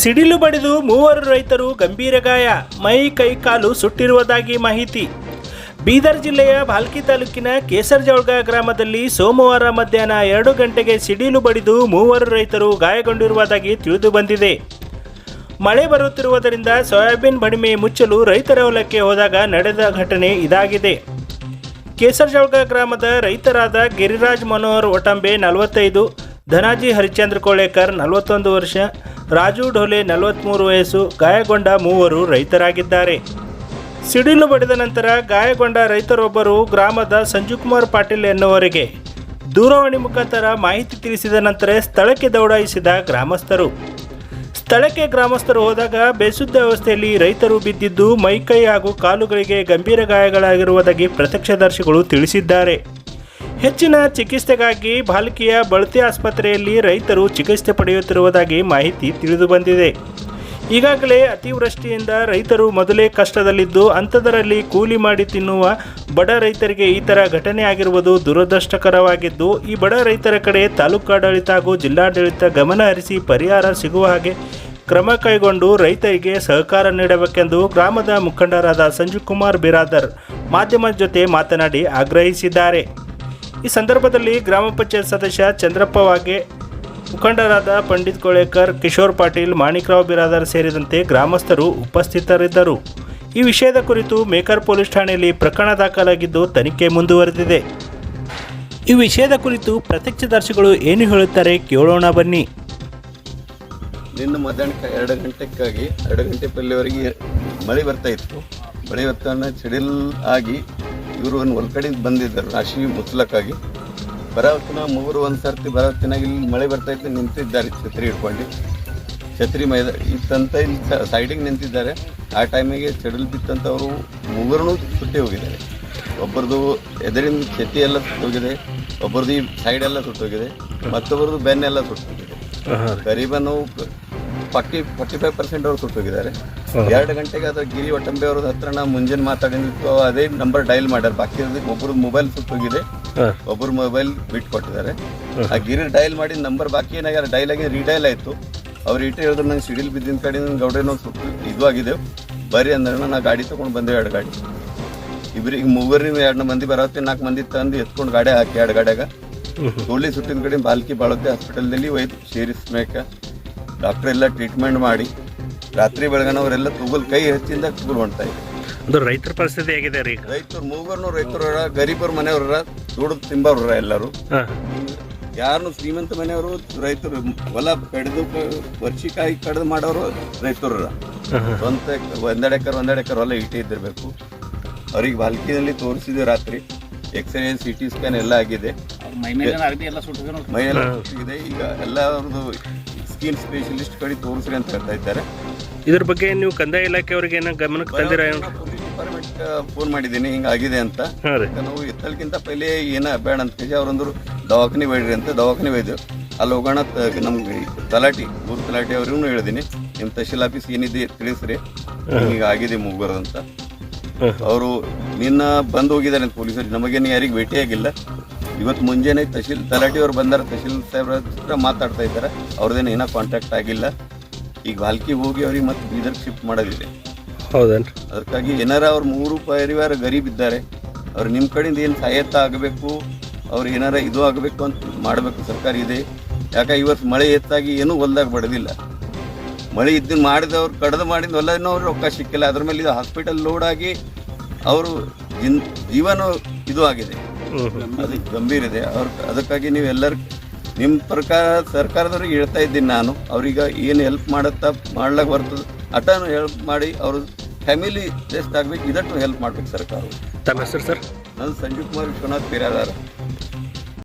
ಸಿಡಿಲು ಬಡಿದು ಮೂವರು ರೈತರು ಗಂಭೀರ ಗಾಯ, ಮೈ ಕೈ ಕಾಲು ಸುಟ್ಟಿರುವುದಾಗಿ ಮಾಹಿತಿ. ಬೀದರ್ ಜಿಲ್ಲೆಯ ಭಾಲ್ಕಿ ತಾಲೂಕಿನ ಕೇಸರ್ಜೌಳ್ಗ ಗ್ರಾಮದಲ್ಲಿ ಸೋಮವಾರ ಮಧ್ಯಾಹ್ನ ಎರಡು ಗಂಟೆಗೆ ಸಿಡಿಲು ಬಡಿದು ಮೂವರು ರೈತರು ಗಾಯಗೊಂಡಿರುವುದಾಗಿ ತಿಳಿದು ಬಂದಿದೆ. ಮಳೆ ಬರುತ್ತಿರುವುದರಿಂದ ಸೋಯಾಬೀನ್ ಬಡಿಮೆ ಮುಚ್ಚಲು ರೈತರ ಹೊಲಕ್ಕೆ ಹೋದಾಗ ನಡೆದ ಘಟನೆ ಇದಾಗಿದೆ. ಕೇಸರ್ಜೌಳ್ಗ ಗ್ರಾಮದ ರೈತರಾದ ಗಿರಿರಾಜ್ ಮನೋಹರ್ ಒಟಂಬೆ ನಲವತ್ತೈದು, ಧನಾಜಿ ಹರಿಚಂದ್ರ ಕೋಳೇಕರ್ ನಲವತ್ತೊಂದು ವರ್ಷ ರಾಜು ಢೋಲೆ ನಲವತ್ತ್ಮೂರು ವಯಸ್ಸು, ಗಾಯಗೊಂಡ ಮೂವರು ರೈತರಾಗಿದ್ದಾರೆ. ಸಿಡಿಲು ಬಡಿದ ನಂತರ ಗಾಯಗೊಂಡ ರೈತರೊಬ್ಬರು ಗ್ರಾಮದ ಸಂಜುಕುಮಾರ್ ಪಾಟೀಲ್ ಎನ್ನುವರಿಗೆ. ದೂರವಾಣಿ ಮುಖಾಂತರ ಮಾಹಿತಿ ತಿಳಿಸಿದ ನಂತರ ಸ್ಥಳಕ್ಕೆ ದೌಡಾಯಿಸಿದ ಗ್ರಾಮಸ್ಥರು. ಸ್ಥಳಕ್ಕೆ ಗ್ರಾಮಸ್ಥರು ಹೋದಾಗ ಬೇಸುದ್ದ ವ್ಯವಸ್ಥೆಯಲ್ಲಿ ರೈತರು ಬಿದ್ದಿದ್ದು ಮೈಕೈ ಹಾಗೂ ಕಾಲುಗಳಿಗೆ ಗಂಭೀರ ಗಾಯಗಳಾಗಿರುವುದಾಗಿ ಪ್ರತ್ಯಕ್ಷದರ್ಶಿಗಳು ತಿಳಿಸಿದ್ದಾರೆ. ಹೆಚ್ಚಿನ ಚಿಕಿತ್ಸೆಗಾಗಿ ಬಾಲಕಿಯ ಬಳತಿ ಆಸ್ಪತ್ರೆಯಲ್ಲಿ ರೈತರು ಚಿಕಿತ್ಸೆ ಪಡೆಯುತ್ತಿರುವುದಾಗಿ ಮಾಹಿತಿ ತಿಳಿದು ಬಂದಿದೆ ಈಗಾಗಲೇ ಅತಿವೃಷ್ಟಿಯಿಂದ ರೈತರು ಮೊದಲೇ ಕಷ್ಟದಲ್ಲಿದ್ದು ಅಂಥದರಲ್ಲಿ ಕೂಲಿ ಮಾಡಿ ತಿನ್ನುವ ಬಡ ರೈತರಿಗೆ ಈ ಥರ ಘಟನೆ ಆಗಿರುವುದು ದುರದೃಷ್ಟಕರವಾಗಿದ್ದು, ಈ ಬಡ ರೈತರ ಕಡೆ ತಾಲೂಕಾಡಳಿತ ಹಾಗೂ ಜಿಲ್ಲಾಡಳಿತ ಗಮನ ಹರಿಸಿ ಪರಿಹಾರ ಸಿಗುವ ಹಾಗೆ ಕ್ರಮ ಕೈಗೊಂಡು ರೈತರಿಗೆ ಸಹಕಾರ ನೀಡಬೇಕೆಂದು ಗ್ರಾಮದ ಮುಖಂಡರಾದ ಸಂಜೀವ್ ಕುಮಾರ್ ಬಿರಾದರ್ ಮಾಧ್ಯಮದ ಜೊತೆ ಮಾತನಾಡಿ ಆಗ್ರಹಿಸಿದ್ದಾರೆ. ಈ ಸಂದರ್ಭದಲ್ಲಿ ಗ್ರಾಮ ಪಂಚಾಯತ್ ಸದಸ್ಯ ಚಂದ್ರಪ್ಪ ವಾಗೆ ಮುಖಂಡರಾದ ಪಂಡಿತ್ ಕೋಳೇಕರ್ ಕಿಶೋರ್ ಪಾಟೀಲ್ ಮಾಣಿಕ್ರಾವ್ ಬಿರಾದಾರ್ ಸೇರಿದಂತೆ ಗ್ರಾಮಸ್ಥರು ಉಪಸ್ಥಿತರಿದ್ದರು. ಈ ವಿಷಯದ ಕುರಿತು ಮೇಕರ್ ಪೊಲೀಸ್ ಠಾಣೆಯಲ್ಲಿ ಪ್ರಕರಣ ದಾಖಲಾಗಿದ್ದು ತನಿಖೆ ಮುಂದುವರೆದಿದೆ. ಈ ವಿಷಯದ ಕುರಿತು ಪ್ರತ್ಯಕ್ಷದರ್ಶಿಗಳು ಏನು ಹೇಳುತ್ತಾರೆ ಕೇಳೋಣ ಬನ್ನಿ. ನಿನ್ನ ಮಧ್ಯಾಹ್ನ ಎರಡು ಗಂಟೆಗಾಗಿ, ಎರಡು ಗಂಟೆ ಪಲ್ಲಿವರೆಗೆ ಮಳೆ ಬರ್ತಾ ಇತ್ತು. ಮಳೆ ಬರ್ತಾನೆ ಸಿಡಿಲ್ ಆಗಿ ಇವರು ಒಂದು ಹೊಲ್ಕಡೆಯಿಂದ ಬಂದಿದ್ದರು. ರಾಶಿ ಮುಚ್ಚಲಕ್ಕಾಗಿ ಬರೋತ್ತಿನ ಮೂರು ಒಂದು ಸರ್ತಿ ಬರೋತ್ತಿನ ಇಲ್ಲಿ ಮಳೆ ಬರ್ತಾ ಇತ್ತು ನಿಂತಿದ್ದಾರೆ ಛತ್ರಿ ಹಿಡ್ಕೊಂಡು. ಛತ್ರಿ ಮೈದ ಇತ್ತಂತ ಇಲ್ಲಿ ಸೈಡಿಗೆ ನಿಂತಿದ್ದಾರೆ. ಆ ಟೈಮಿಗೆ ಚಡಲ್ ಬಿತ್ತಂಥವರು ಮೂವರೂ ಸುಟ್ಟಿ ಹೋಗಿದ್ದಾರೆ. ಒಬ್ಬರದು ಎದುರಿನ ಛತಿ ಎಲ್ಲ ಸುಟ್ಟೋಗಿದೆ ಒಬ್ಬರದು ಈ ಸೈಡೆಲ್ಲ ಸುಟ್ಟೋಗಿದೆ ಮತ್ತೊಬ್ಬರದು ಬೆನ್ನೆಲ್ಲ ಸುಟ್ಟೋಗಿದೆ ಗರೀಬನ್ ಫಾರ್ಟಿ ಫಾರ್ಟಿ ಫೈವ್ ಪರ್ಸೆಂಟ್ ಅವ್ರು ಸುಟ್ಟೋಗಿದ್ದಾರೆ ಎರಡು ಗಂಟೆಗೆ ಅದು ಗಿರಿ ಒಟ್ಟಂಬೆ ಅವ್ರ ಹತ್ರ ನಾವು ಮುಂಜಾನೆ ಮಾತಾಡಿದ್ದು ಅದೇ ನಂಬರ್ ಡೈಲ್ ಮಾಡ್ಯಾರ ಬಾಕಿ ಒಬ್ಬರು ಮೊಬೈಲ್ ಸುಟ್ಟೋಗಿದೆ. ಒಬ್ಬರು ಮೊಬೈಲ್ ಬಿಟ್ ಕೊಟ್ಟಿದ್ದಾರೆ. ಆ ಗಿರಿ ಡೈಲ್ ಮಾಡಿ ನಂಬರ್ ಬಾಕಿ ಏನಾಗ್ಯಾರ ಡೈಲ್ ಆಗಿ ರೀಡೈಲ್ ಆಯಿತು. ಅವ್ರು ಇಟ್ಟು ಹೇಳಿದ್ರು ನಂಗೆ ಸಿಡಿಲ್ ಬಿದ್ದಿನ ಕಡೆ ನನ್ನ ಸುಟ್ಟು ಇದು ಆಗಿದೆ. ಬರ್ರಿ ಅಂದ್ರೆ ನಾ ಗಾಡಿ ತೊಗೊಂಡು ಬಂದೆ ಎರಡು ಗಾಡಿ. ಇಬ್ಬರಿಗೆ ಮೂವರಿಗೆ ಎರಡು ಮಂದಿ ಬರತ್ತೆ ನಾಲ್ಕು ಮಂದಿ ತಂದು ಎತ್ಕೊಂಡು ಗಾಡಿ ಹಾಕಿ ಎರಡು ಗಾಡಿಯಾಗ. ಗೋಳಿ ಸುಟ್ಟಿನ ಕಡೆ ಬಾಲ್ಕಿ ಬಾಳತ್ತೆ ಹಾಸ್ಪಿಟಲ್ದಲ್ಲಿ ಒಯ್ದು ಸೇರಿಸ್ಬೇಕ. ಡಾಕ್ಟರ್ ಎಲ್ಲ ಟ್ರೀಟ್ಮೆಂಟ್ ಮಾಡಿ ರಾತ್ರಿ ಬೆಳಗನವರೆಲ್ಲ ತುಗುಲ್ ಕೈ ಹೆಚ್ಚಿಂದ ತುಗುಲ್ ಹೊಂಟ್ತಾ ಇದೆ ರೈತರ ಪರಿಸ್ಥಿತಿ ಹೇಗಿದೆ ರೀ ಈಗ? ರೈತರು ಮೂಗರ್ನು ರೈತರು ಗರೀಬರ ಮನೆಯವ್ರ ದುಡ್ದು ತಿಂಬವ್ರ ಎಲ್ಲರೂ. ಯಾರು ಶ್ರೀಮಂತ ಮನೆಯವರು ರೈತರು ಹೊಲ ಕಡಿದು ವರ್ಷಿಕಾಯಿ ಕಡಿದು ಮಾಡೋರು ರೈತರು ಸ್ವಂತ ಒಂದೆರಡು ಎಕರ್ ಒಂದೆರಡು ಎಕರ್ ಹೊಲ ಇಟ್ಟಿದ್ದಿರಬೇಕು ಅವ್ರಿಗೆ ಬಾಲ್ಕಿನಲ್ಲಿ ತೋರಿಸಿದೆ ರಾತ್ರಿ ಎಕ್ಸ್ರೇ ಸಿ ಟಿ ಸ್ಕ್ಯಾನ್ ಎಲ್ಲ ಆಗಿದೆ. ಮೈಯೆಲ್ಲ ಸುಟ್ಟಿದೆ ಈಗ ಎಲ್ಲ ಅವ್ರದ್ದು ಸ್ಕಿನ್ ಸ್ಪೆಷಲಿಸ್ಟ್ ಕಡೆ ತೋರಿಸ್ರಿ ಅಂತ ಹೇಳ್ತಾ ಇದ್ದಾರೆ. ಇದ್ರ ಬಗ್ಗೆ ನೀವು ಕಂದಾಯ ಇಲಾಖೆಯವರಿಗೆ ಏನೋ ಗಮನಕ್ಕೆ ತಂದಿರ? ಡಿಪಾರ್ಟ್ಮೆಂಟ್ ಫೋನ್ ಮಾಡಿದ್ದೀನಿ. ಹಿಂಗಾಗಿದೆ ಅಂತ. ಹಾಂ ರೀ. ನಾವು ಎತ್ತಲ್ಕಿಂತ ಪೈಲೆ ಏನ ಬೇಡ ಅಂತ ಹೇಳಿ ಅವ್ರಂದ್ರು ದವಾಖಾನೆ ಬೇಡ್ರಿ ಅಂತ ದವಾಖಾನೆ ಒಯ್ದು ಅಲ್ಲಿ ಹೋಗೋಣ ತ- ನಮ್ಗೆ ತಲಾಟಿ ಊರು ತಲಾಟಿ ಅವ್ರಿಗೂ ಹೇಳಿದ್ದೀನಿ. ನಿಮ್ಮ ತಹಶೀಲ್ ಆಫೀಸ್ ಏನಿದೆ ತಿಳಿಸ್ರಿ. ಹಿಂಗೆ ಆಗಿದೆ ಮೂಗರು ಅಂತ. ಅವರು ನಿನ್ನ ಬಂದು ಹೋಗಿದ್ದಾರೆ ಅಂತ ಪೊಲೀಸರು. ನಮಗೇನು ಯಾರಿಗೆ ಭೇಟಿಯಾಗಿಲ್ಲ. ಇವತ್ತು ಮುಂಜಾನೆ ತಹಶೀಲ್ ತಲಾಟಿಯವರು ಬಂದಾರ ತಹಶೀಲ್ ಸಾಹೇಬ್ರ ಹತ್ರ ಮಾತಾಡ್ತಾ ಇದ್ದಾರೆ. ಅವ್ರದ್ದೇನು ಏನೋ ಕಾಂಟ್ಯಾಕ್ಟ್ ಆಗಿಲ್ಲ. ಈಗ ಬಾಲ್ಕಿ ಹೋಗಿ ಅವ್ರಿಗೆ ಮತ್ತೆ ಬೀದರ್ ಶಿಫ್ಟ್ ಮಾಡೋದಿದೆ. ಹೌದೇನು ಅದಕ್ಕಾಗಿ ಏನಾರ ಅವ್ರ ಮೂರು ಪರಿವಾರ ಗರೀಬ್ ಇದ್ದಾರೆ ಅವ್ರು ನಿಮ್ಮ ಕಡೆಯಿಂದ ಏನು ಸಹಾಯತ ಆಗಬೇಕು ಅವ್ರು ಏನಾರ ಇದು ಆಗಬೇಕು ಅಂತ ಮಾಡಬೇಕು ಸರ್ಕಾರ ಇದೆ. ಯಾಕೆ ಇವತ್ತು ಮಳೆ ಹೆಚ್ಚಾಗಿ ಏನೂ ಹೊಲ್ದಾಗ ಬಡದಿಲ್ಲ. ಮಳೆ ಇದ್ದು ಮಾಡಿದವ್ರು ಕಡ್ದು ಮಾಡಿದ ಹೊಲ ಅವ್ರು ಅವ್ರಿಗೆ ರೊಕ್ಕ ಸಿಕ್ಕಿಲ್ಲ. ಅದ್ರ ಮೇಲೆ ಇದು ಹಾಸ್ಪಿಟಲ್ ಲೋಡ್ ಆಗಿ ಅವರು ಜೀವನ ಇದು ಆಗಿದೆ. ಅದಕ್ಕೆ ಗಂಭೀರ ಇದೆ. ಅವ್ರ ಅದಕ್ಕಾಗಿ ನೀವು ಎಲ್ಲರೂ ನಿಮ್ಮ ಪ್ರಕಾರ ಸರ್ಕಾರದವ್ರಿಗೆ ಹೇಳ್ತಾ ಇದ್ದೀನಿ ನಾನು. ಅವ್ರೀಗ ಏನು ಹೆಲ್ಪ್ ಮಾಡುತ್ತಾ ಮಾಡ್ಲಕ್ಕೆ ಬರ್ತದೆ ಅಟನು ಹೆಲ್ಪ್ ಮಾಡಿ ಅವರು ಫ್ಯಾಮಿಲಿ ಎಷ್ಟು ಆಗ್ಬೇಕು ಇದಟ್ಟು ಹೆಲ್ಪ್ ಮಾಡ್ಬೇಕು ಸರ್ಕಾರ. ತಮ್ಮ ಹೆಸರು ಸರ್? ನಾನು ಸಂಜೀವ್ ಕುಮಾರ್ ವಿಶ್ವನಾಥ್ ಬಿರಾದಾರ